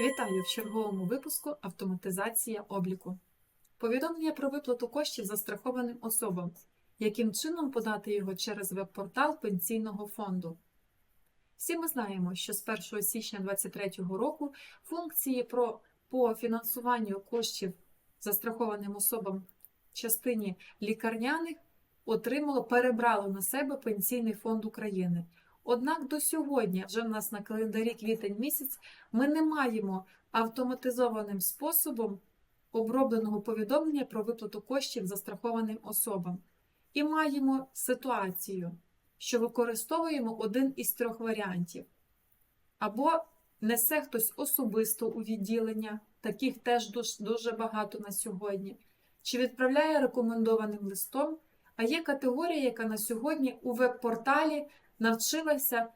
Вітаю в черговому випуску Автоматизація обліку. Повідомлення про виплату коштів застрахованим особам. Яким чином подати його через веб-портал Пенсійного фонду? Всі ми знаємо, що з 1 січня 2023 року функції про, по фінансуванню коштів застрахованим особам в частині лікарняних отримало, перебрало на себе Пенсійний фонд України. Однак до сьогодні, вже в нас на календарі квітень місяць, ми не маємо автоматизованим способом обробленого повідомлення про виплату коштів застрахованим особам. І маємо ситуацію, що використовуємо один із трьох варіантів. Або несе хтось особисто у відділення, таких теж дуже багато на сьогодні, чи відправляє рекомендованим листом. А є категорія, яка на сьогодні у веб-порталі навчилася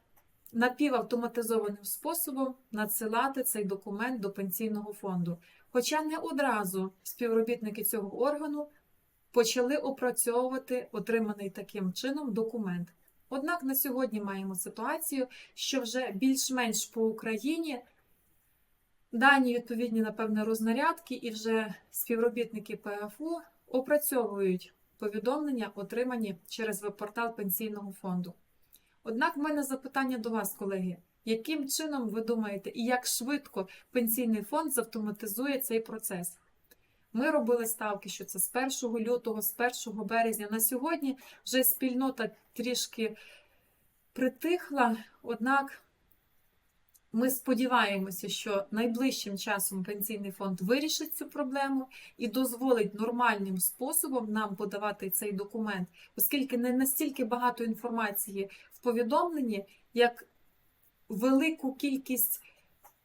напівавтоматизованим способом надсилати цей документ до пенсійного фонду. Хоча не одразу співробітники цього органу почали опрацьовувати отриманий таким чином документ. Однак на сьогодні маємо ситуацію, що вже більш-менш по Україні дані відповідні, напевне, рознарядки, і вже співробітники ПФУ опрацьовують повідомлення, отримані через веб-портал Пенсійного фонду. Однак в мене запитання до вас, колеги. Яким чином ви думаєте, і як швидко пенсійний фонд завтоматизує цей процес? Ми робили ставки, що це з 1 лютого, з 1 березня. На сьогодні вже спільнота трішки притихла, однак ми сподіваємося, що найближчим часом пенсійний фонд вирішить цю проблему і дозволить нормальним способом нам подавати цей документ, оскільки не настільки багато інформації в повідомленні, як велику кількість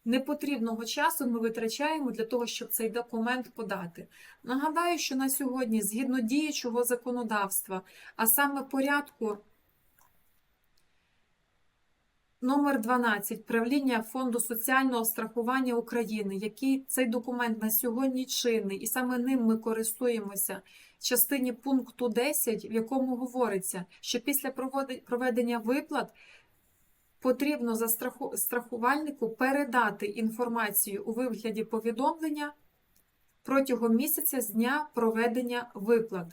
непотрібного часу ми витрачаємо для того, щоб цей документ подати. Нагадаю, що на сьогодні, згідно діючого законодавства, а саме порядку номер 12 правління Фонду соціального страхування України, який цей документ на сьогодні чинний, і саме ним ми користуємося в частині пункту 10, в якому говориться, що після проведення виплат потрібно застраху- страхувальнику передати інформацію у вигляді повідомлення протягом місяця з дня проведення виплат.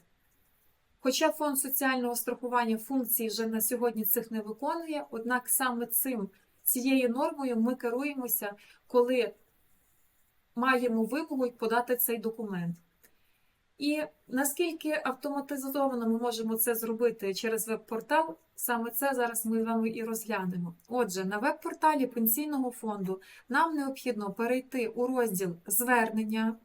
Хоча фонд соціального страхування функції вже на сьогодні цих не виконує, однак саме цим, цією нормою ми керуємося, коли маємо вимогу подати цей документ. І наскільки автоматизовано ми можемо це зробити через веб-портал, саме це зараз ми з вами і розглянемо. Отже, на веб-порталі пенсійного фонду нам необхідно перейти у розділ звернення.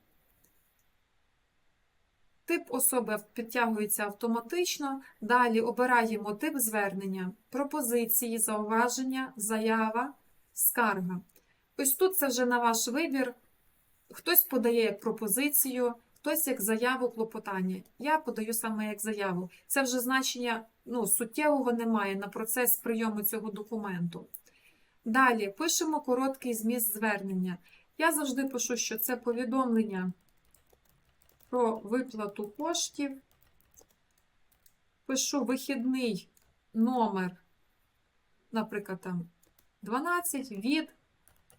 Тип особи підтягується автоматично. Далі обираємо тип звернення, пропозиції, зауваження, заява, скарга. Ось тут це вже на ваш вибір. Хтось подає як пропозицію, хтось як заяву клопотання. Я подаю саме як заяву. Це вже значення ну, суттєвого немає на процес прийому цього документу. Далі пишемо короткий зміст звернення. Я завжди пишу, що це повідомлення про виплату коштів. Пишу вихідний номер, наприклад, там 12 від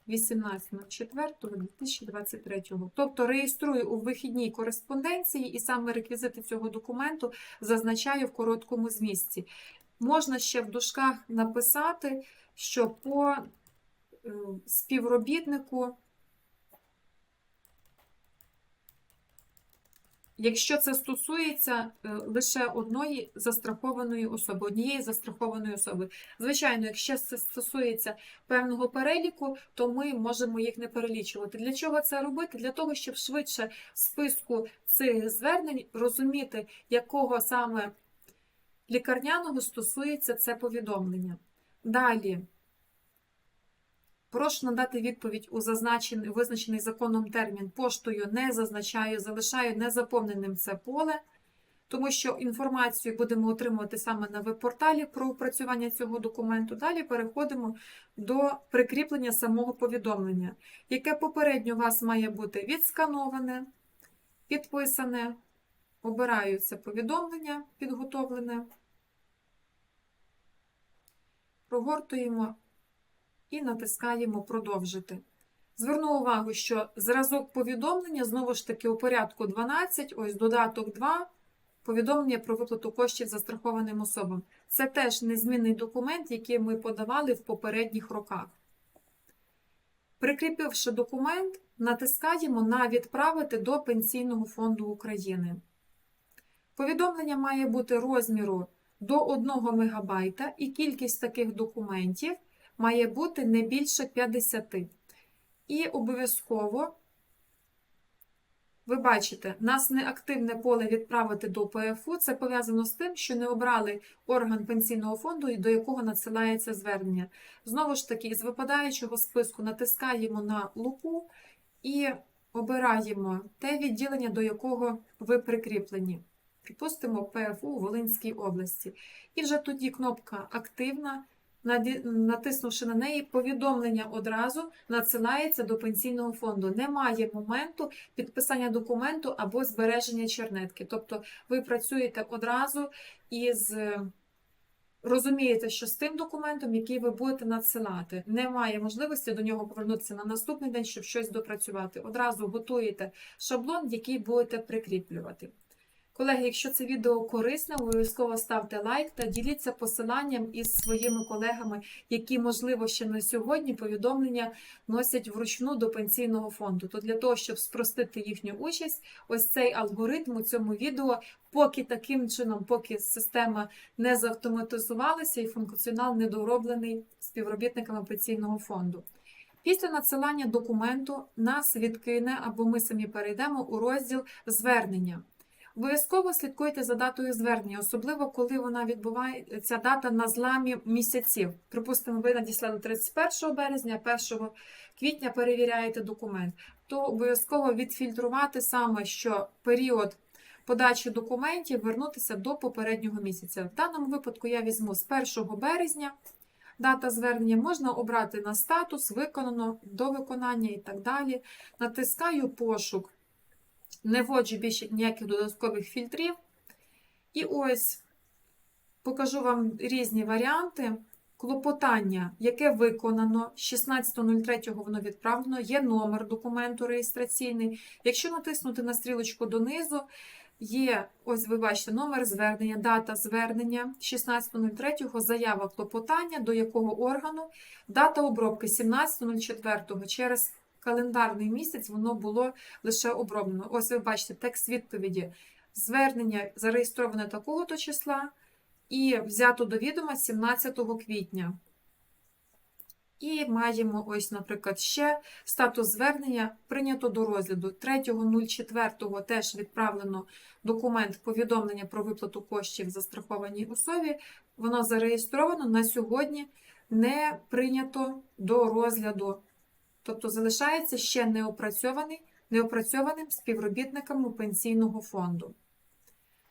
18.04.2023. Тобто реєструю у вихідній кореспонденції і саме реквізити цього документу зазначаю в короткому змісті. Можна ще в дужках написати, що по е, співробітнику Якщо це стосується е, лише одної застрахованої особи, однієї застрахованої особи. Звичайно, якщо це стосується певного переліку, то ми можемо їх не перелічувати. Для чого це робити? Для того, щоб швидше в списку цих звернень розуміти, якого саме лікарняного стосується це повідомлення. Далі. Прошу надати відповідь у зазначений, визначений законом термін поштою не зазначаю, залишаю незаповненим це поле, тому що інформацію будемо отримувати саме на веб-порталі про опрацювання цього документу. Далі переходимо до прикріплення самого повідомлення, яке попередньо у вас має бути відскановане, підписане. Обираю це повідомлення підготовлене. прогортуємо і натискаємо Продовжити. Зверну увагу, що зразок повідомлення знову ж таки у порядку 12, ось додаток 2, повідомлення про виплату коштів застрахованим особам. Це теж незмінний документ, який ми подавали в попередніх роках. Прикріпивши документ, натискаємо на Відправити до Пенсійного фонду України. Повідомлення має бути розміру до 1 МБ, і кількість таких документів має бути не більше 50. І обов'язково, ви бачите, нас неактивне поле відправити до ПФУ. Це пов'язано з тим, що не обрали орган пенсійного фонду, до якого надсилається звернення. Знову ж таки, з випадаючого списку натискаємо на лупу і обираємо те відділення, до якого ви прикріплені. Припустимо, ПФУ у Волинській області. І вже тоді кнопка активна. Натиснувши на неї, повідомлення одразу надсилається до пенсійного фонду. Немає моменту підписання документу або збереження чернетки. Тобто ви працюєте одразу із розумієте, що з тим документом, який ви будете надсилати, немає можливості до нього повернутися на наступний день, щоб щось допрацювати. Одразу готуєте шаблон, який будете прикріплювати. Колеги, якщо це відео корисне, обов'язково ставте лайк та діліться посиланням із своїми колегами, які, можливо, ще на сьогодні повідомлення носять вручну до пенсійного фонду. То для того, щоб спростити їхню участь, ось цей алгоритм у цьому відео, поки таким чином, поки система не заавтоматизувалася і функціонал не дороблений співробітниками пенсійного фонду. Після надсилання документу нас відкине або ми самі перейдемо у розділ звернення. Обов'язково слідкуйте за датою звернення, особливо коли вона відбувається дата на зламі місяців. Припустимо, ви надіслали 31 березня, 1 квітня перевіряєте документ, то обов'язково відфільтрувати саме, що період подачі документів вернутися до попереднього місяця. В даному випадку я візьму з 1 березня. Дата звернення можна обрати на статус, виконано до виконання і так далі. Натискаю пошук не вводжу більше ніяких додаткових фільтрів. І ось покажу вам різні варіанти. Клопотання, яке виконано, 16.03 воно відправлено, є номер документу реєстраційний. Якщо натиснути на стрілочку донизу, є, ось ви бачите, номер звернення, дата звернення 16.03, заява клопотання, до якого органу, дата обробки 17.04 через календарний місяць воно було лише оброблено. Ось ви бачите текст відповіді. Звернення зареєстроване такого-то числа і взято до відома 17 квітня. І маємо, ось, наприклад, ще статус звернення прийнято до розгляду. 3.04 теж відправлено документ повідомлення про виплату коштів застрахованій особі. Воно зареєстровано на сьогодні не прийнято до розгляду тобто залишається ще неопрацьований, неопрацьованим співробітниками пенсійного фонду.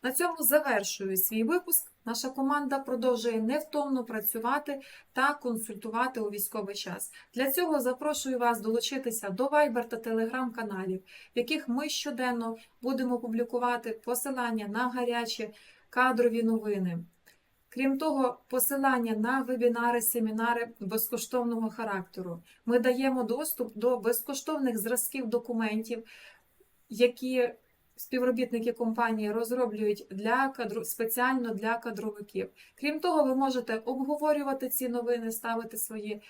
На цьому завершую свій випуск. Наша команда продовжує невтомно працювати та консультувати у військовий час. Для цього запрошую вас долучитися до Viber та Telegram каналів, в яких ми щоденно будемо публікувати посилання на гарячі кадрові новини. Крім того, посилання на вебінари, семінари безкоштовного характеру. Ми даємо доступ до безкоштовних зразків документів, які співробітники компанії розроблюють для кадру, спеціально для кадровиків. Крім того, ви можете обговорювати ці новини, ставити свої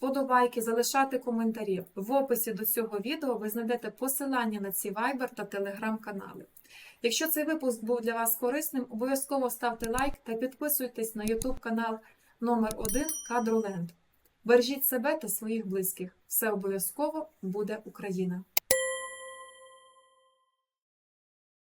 подобайки, залишати коментарі. В описі до цього відео ви знайдете посилання на ці Viber та телеграм-канали. Якщо цей випуск був для вас корисним, обов'язково ставте лайк та підписуйтесь на YouTube канал номер 1 Кадроленд. Бережіть себе та своїх близьких. Все обов'язково буде Україна!